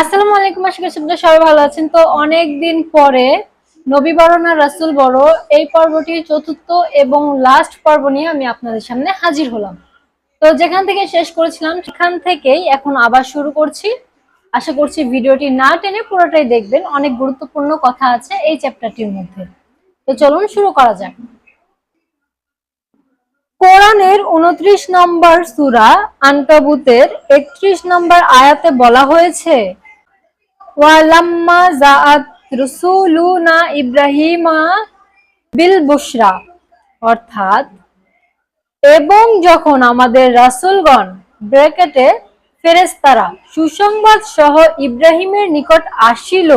আসসালামু আলাইকুম, আশা করি সবাই ভালো আছেন। তো অনেক দিন পরে নবী আর রাসুল বড়, এই পর্বটির চতুর্থ এবং লাস্ট পর্ব নিয়ে আমি আপনাদের সামনে হাজির হলাম। তো যেখান থেকে শেষ করেছিলাম, সেখান থেকেই এখন আবার শুরু করছি। আশা করছি ভিডিওটি না টেনে পুরোটাই দেখবেন, অনেক গুরুত্বপূর্ণ কথা আছে এই চ্যাপ্টারটির মধ্যে। তো চলুন শুরু করা যাক। কোরআনের উনত্রিশ নম্বর সুরা আনকাবুতের একত্রিশ নম্বর আয়াতে বলা হয়েছে ওয়ালাম্মা জাআত রুসুলুনা ইব্রাহিমা বিল বুশরা অর্থাৎ, এবং যখন আমাদের রাসূলগণ, ব্র্যাকেটে ফেরেশতারা, সুসংবাদ সহ ইব্রাহিমের নিকট আসিল,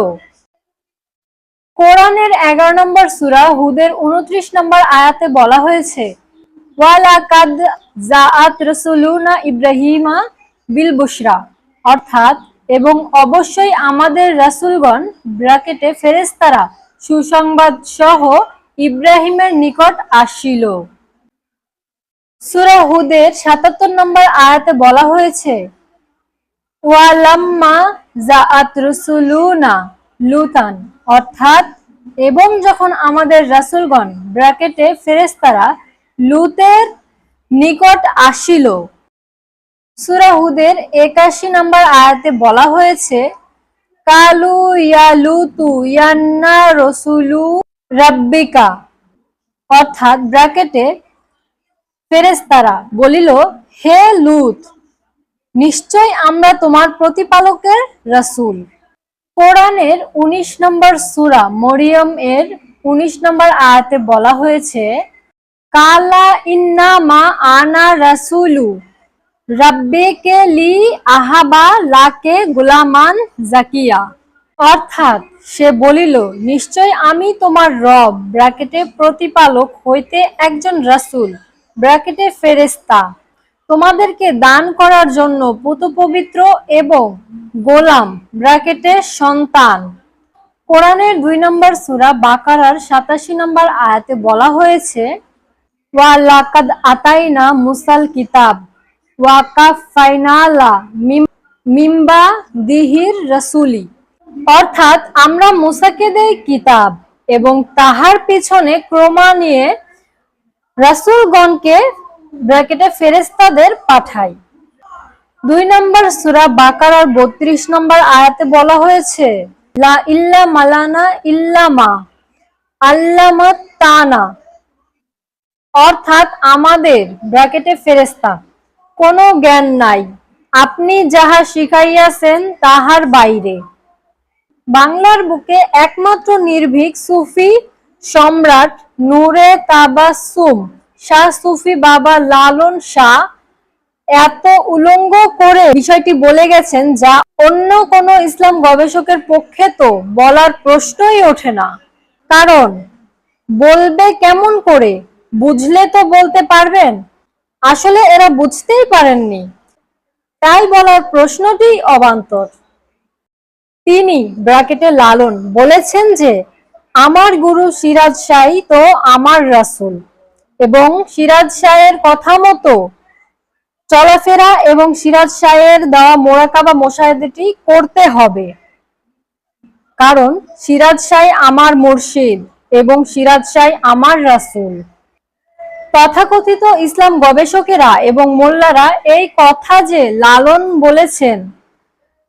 কোরআনের এগারো নম্বর সুরা হুদের উনত্রিশ নম্বর আয়াতে বলা হয়েছে, ওয়ালাকাদ জাআত রসুলুনা ইব্রাহিমা বিল বুশরা অর্থাৎ অবশ্যই আমাদের রাসূলগণ, ব্র্যাকেটে ফেরেশতারা সুসংবাদ সহ ইব্রাহিমের নিকট আসিল। সূরা হুদের সাতাত্তর নম্বর আয়াতে বলা হয়েছে, ওয়ালাম্মা জাআত লুতান। অর্থাৎ, এবং যখন আমাদের রাসূলগণ, ব্র্যাকেটে ফেরেশতারা লুতের নিকট আসিল সূরা হুদের একাশি নম্বর আয়াতে বলা হয়েছে, কালু ইয়া লুতু ইয়ান্না রসুলু রাব্বিকা। অর্থাৎ ব্র্যাকেটে ফেরেশতারা বলিল, হে লুত নিশ্চয় আমরা তোমার প্রতিপালকের রাসূল। কোরআনের ১৯ নম্বর সুরা মরিয়ম এর ১৯ নম্বর আয়াতে বলা হয়েছে, কালা ইন্না মা আনা রাসুলু। রাব্বেকে লি আহাবা, লাকে গুলামান জাকিয়া। অর্থাৎ সে বলিল, নিশ্চয় আমি তোমার রব, ব্র্যাকেটে প্রতিপালক হইতে একজন রাসূল, ব্র্যাকেটে ফেরেশতা। তোমাদেরকে দান করার জন্য পুতপবিত্র এবং গোলাম, ব্র্যাকেটে সন্তান। কোরআনের দুই নম্বর সুরা বাকারার সাতাশি নম্বর আয়াতে বলা হয়েছে, ওয়া লাকাদ আতাইনা মুসাল কিতাব। ওয়া কাফাইনালা মিম- মিম্বা দিহির রাসূলি। অর্থাৎ আমরা মুসাকে দেই কিতাব এবং তাহার পিছনে ক্রমান্বয়ে রাসূলগণকে ব্র্যাকেটে ফেরেশতাদের পাঠাই। দুই নম্বর সূরা বাকারার বত্রিশ নম্বর আয়াতে বলা হয়েছে, লা ইল্লা মালানা ইল্লা মা আল্লামা তানা। অর্থাৎ আমাদের ব্র্যাকেটে ফেরেস্তা কোনো জ্ঞান নাই। আপনি যাহা শিখাইয়াছেন তাহার বাইরে। বাংলার বুকে একমাত্র নির্ভীক সুফি সম্রাট নূরে তাবাসুম শাহ সুফি বাবা লালন শাহ এত উলঙ্গ করে বিষয়টি বলে গেছেন যা অন্য কোন ইসলাম গবেষকের পক্ষে তো বলার প্রশ্নই ওঠে না। কারণ, বলবে কেমন করে? বুঝলে তো বলতে পারবেন? আসলে এরা বুঝতেই পারেননি। তাই বলার প্রশ্নটি অবান্তর। তিনি ব্র্যাকেটে লালন বলেছেন যে, আমার গুরু সিরাজ শাহী তো আমার রাসূল এবং সিরাজ শাহের কথা মতো চলাফেরা এবং সিরাজ শাহের দেওয়া মোরাকাবা মোশাহেদাটি করতে হবে। কারণ সিরাজ শাহ আমার মুর্শিদ এবং সিরাজ শাহ আমার রাসূল। তথাকথিত ইসলাম গবেষকেরা এবং মোল্লারা এই কথা যে লালন বলেছেন,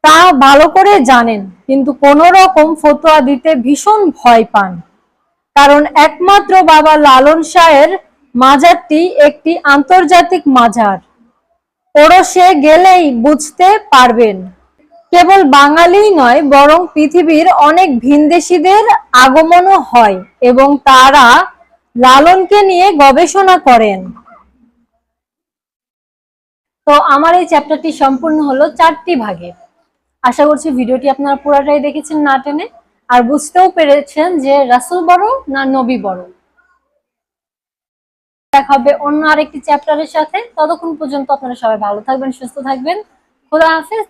তা ভালো করে জানেন, কিন্তু কোন রকম ফতোয়া দিতে ভীষণ ভয় পান। কারণ একমাত্র বাবা লালন শাহের মাজারটি একটি আন্তর্জাতিক মাজার। ওরসে গেলেই বুঝতে পারবেন। কেবল বাঙালি নয়, বরং পৃথিবীর অনেক ভিনদেশীদের আগমনও হয় এবং তারা লালনকে নিয়ে গবেষণা করেন। তো আমার এই চ্যাপ্টারটি সম্পূর্ণ হলো চারটি ভাগে। আশা করছি ভিডিওটি আপনারা পুরাটাই দেখেছেন না টেনে, আর বুঝতেও পেরেছেন যে রাসুল বড় না নবী বড়। দেখা হবে অন্য আরেকটি চ্যাপ্টারের সাথে। ততক্ষণ পর্যন্ত আপনারা সবাই ভালো থাকবেন, সুস্থ থাকবেন। খোদা হাফেজ।